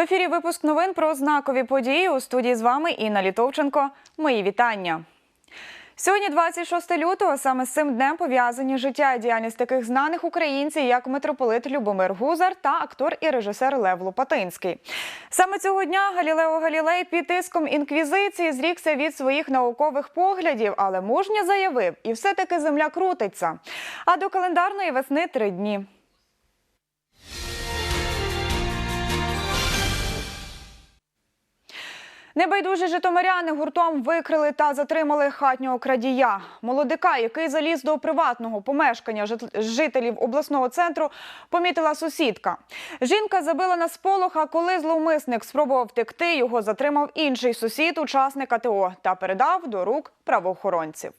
ефірі випуск новин про знакові події. У студії з вами Інна Літовченко. Мої вітання. Сьогодні 26 лютого. Саме з цим днем пов'язані життя і діяльність таких знаних українців, як митрополит Любомир Гузар та актор і режисер Лев Лопатинський. Саме цього дня Галілео Галілей під тиском інквізиції зрікся від своїх наукових поглядів, але мужньо заявив, і все-таки земля крутиться. А до календарної весни три дні. Небайдужі житомиряни гуртом викрили та затримали хатнього крадія. Молодика, який заліз до приватного помешкання жит- жителів обласного центру, помітила сусідка. Жінка забила на сполох, а коли зловмисник спробував втекти, його затримав інший сусід, учасник АТО, та передав до рук правоохоронців.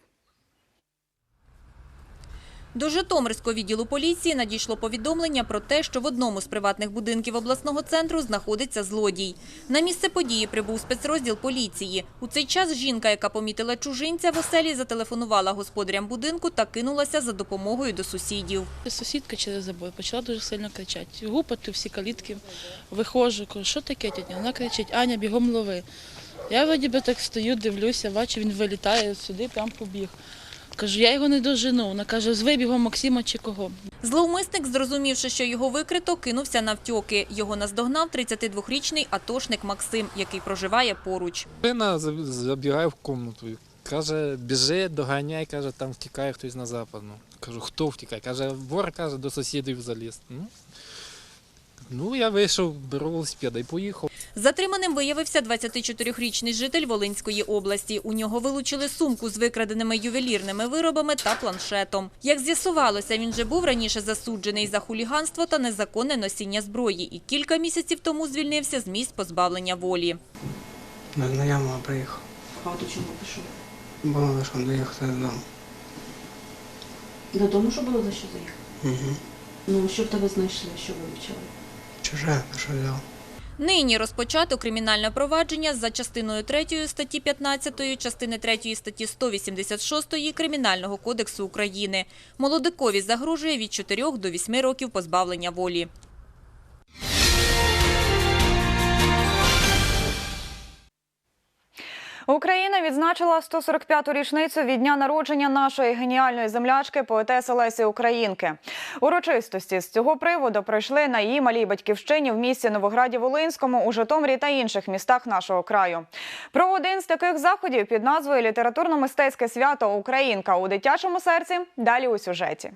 До Житомирського відділу поліції надійшло повідомлення про те, що в одному з приватних будинків обласного центру знаходиться злодій. На місце події прибув спецрозділ поліції. У цей час жінка, яка помітила чужинця в оселі, зателефонувала господарям будинку та кинулася за допомогою до сусідів. Сусідка через забор почала дуже сильно кричати. Гупати всі калітки. Виходжу, кажу, що таке тітя? Вона кричить, Аня, бігом лови. Я вроді би так стою, дивлюся, бачу, він вилітає сюди, прям побіг. Кажу, я його не дожену. Вона каже, з вибігом Максима чи кого. Зловмисник, зрозумівши, що його викрито, кинувся навтьоки. Його наздогнав 32-річний атошник Максим, який проживає поруч. Сина забігає в кімнату. Каже, біжи, доганяй, каже, там втікає хтось на западну. Кажу, хто втікає? Каже, вор каже, до сусідів заліз. Ну, ну я вийшов, беру велосипеда і поїхав. Затриманим виявився 24-річний житель Волинської області. У нього вилучили сумку з викраденими ювелірними виробами та планшетом. Як з'ясувалося, він же був раніше засуджений за хуліганство та незаконне носіння зброї і кілька місяців тому звільнився з місць позбавлення волі. На знайомого приїхав, А до чого пішов? бо лише доїхати додому. Додому, що було за що заїхав? Угу. Ну, що в тебе знайшли, що вивчили? Чуже, взяв. Нині розпочато кримінальне провадження за частиною 3 статті 15, частини 3 статті 186 Кримінального кодексу України. Молодикові загрожує від 4 до 8 років позбавлення волі. Україна відзначила 145-ту річницю від дня народження нашої геніальної землячки поетеси Лесі Українки. Урочистості з цього приводу пройшли на її малій батьківщині в місті Новограді Волинському, у Житомирі та інших містах нашого краю. Про один з таких заходів під назвою Літературно-мистецьке свято Українка у дитячому серці. Далі у сюжеті.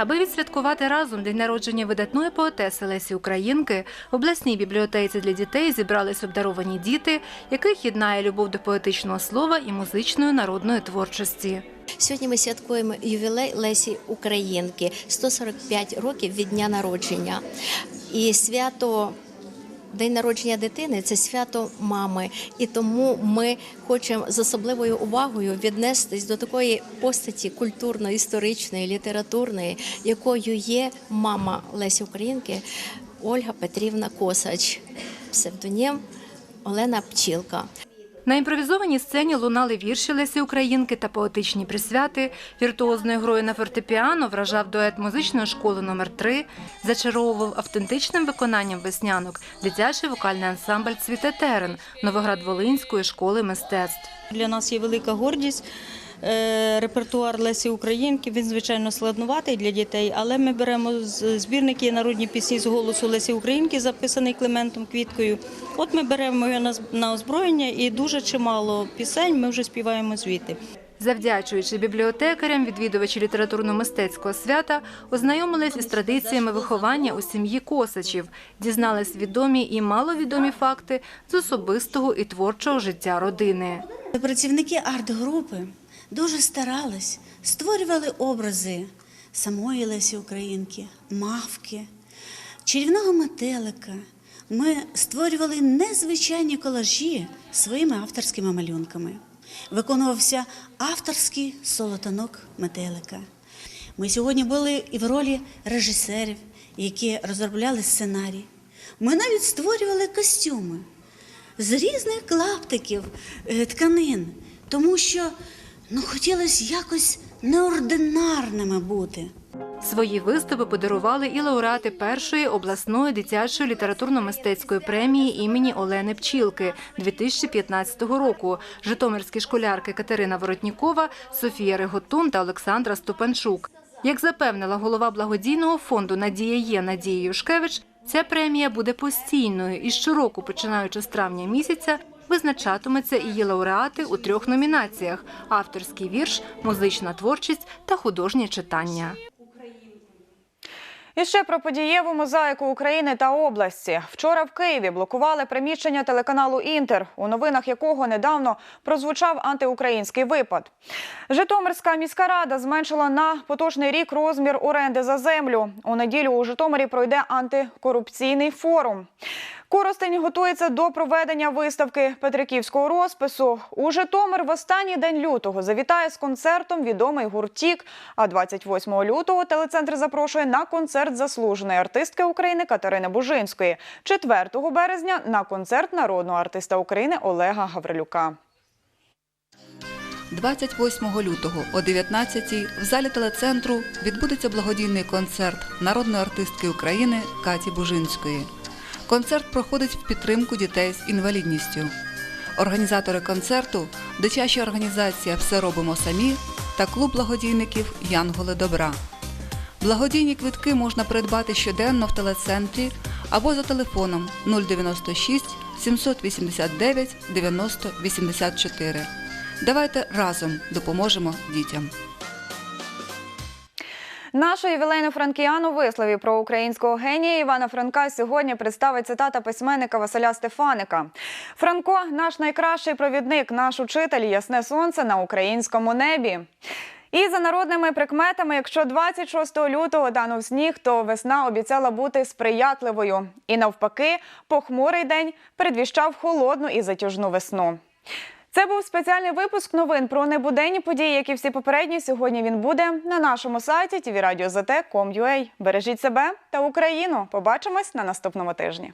Аби відсвяткувати разом день народження видатної поетеси Лесі Українки, в обласній бібліотеці для дітей зібрались обдаровані діти, яких єднає любов до поетичного слова і музичної народної творчості. Сьогодні ми святкуємо ювілей Лесі Українки 145 років від дня народження. І свято День народження дитини це свято мами, і тому ми хочемо з особливою увагою віднестись до такої постаті культурно-історичної, літературної, якою є мама Лесі Українки Ольга Петрівна Косач, псевдонім Олена Пчілка. На імпровізованій сцені лунали вірші Лесі Українки та поетичні присвяти. Віртуозною грою на фортепіано вражав дует музичної школи номер 3 зачаровував автентичним виконанням веснянок дитячий вокальний ансамбль Цвіте терен Новоград-Волинської школи мистецтв. Для нас є велика гордість. Е, Репертуар Лесі Українки він звичайно складнуватий для дітей, але ми беремо збірники народні пісні з голосу Лесі Українки, записаний Климентом Квіткою. От ми беремо його на з- на озброєння, і дуже чимало пісень ми вже співаємо звідти. Завдячуючи бібліотекарям, відвідувачі літературно-мистецького свята ознайомились із традиціями виховання у сім'ї Косачів, дізнались відомі і маловідомі факти з особистого і творчого життя родини. Працівники арт-групи дуже старались, створювали образи самої Лесі Українки, мавки, чарівного метелика. Ми створювали незвичайні колажі своїми авторськими малюнками. Виконувався авторський солотанок метелика. Ми сьогодні були і в ролі режисерів, які розробляли сценарій. Ми навіть створювали костюми з різних клаптиків е, тканин, тому що ну, хотілося якось неординарними бути. Свої виступи подарували і лауреати першої обласної дитячої літературно-мистецької премії імені Олени Пчілки 2015 року. Житомирські школярки Катерина Воротнікова, Софія Реготун та Олександра Ступанчук. Як запевнила голова благодійного фонду Надія є Надія Юшкевич, ця премія буде постійною і щороку, починаючи з травня місяця, визначатиметься її лауреати у трьох номінаціях: авторський вірш, музична творчість та художнє читання. І ще про подієву мозаїку України та області. Вчора в Києві блокували приміщення телеканалу Інтер, у новинах якого недавно прозвучав антиукраїнський випад. Житомирська міська рада зменшила на поточний рік розмір оренди за землю. У неділю у Житомирі пройде антикорупційний форум. Коростень готується до проведення виставки Петриківського розпису. У Житомир в останній день лютого завітає з концертом відомий гуртік. А 28 лютого телецентр запрошує на концерт заслуженої артистки України Катерини Бужинської. 4 березня на концерт народного артиста України Олега Гаврилюка. 28 лютого о 19-й в залі телецентру відбудеться благодійний концерт народної артистки України Каті Бужинської. Концерт проходить в підтримку дітей з інвалідністю. Організатори концерту дитяча організація Все робимо самі та клуб благодійників Янголи добра. Благодійні квитки можна придбати щоденно в телецентрі або за телефоном 096 789 90 84. Давайте разом допоможемо дітям. Нашу ювілейну франкіану вислові про українського генія Івана Франка сьогодні представить цитата письменника Василя Стефаника. Франко наш найкращий провідник, наш учитель, ясне сонце на українському небі. І за народними прикметами, якщо 26 лютого танув сніг, то весна обіцяла бути сприятливою. І навпаки, похмурий день передвіщав холодну і затяжну весну. Це був спеціальний випуск новин про небуденні події, як і всі попередні. Сьогодні він буде на нашому сайті tvradio.zt.com.ua. Бережіть себе та Україну. Побачимось на наступному тижні.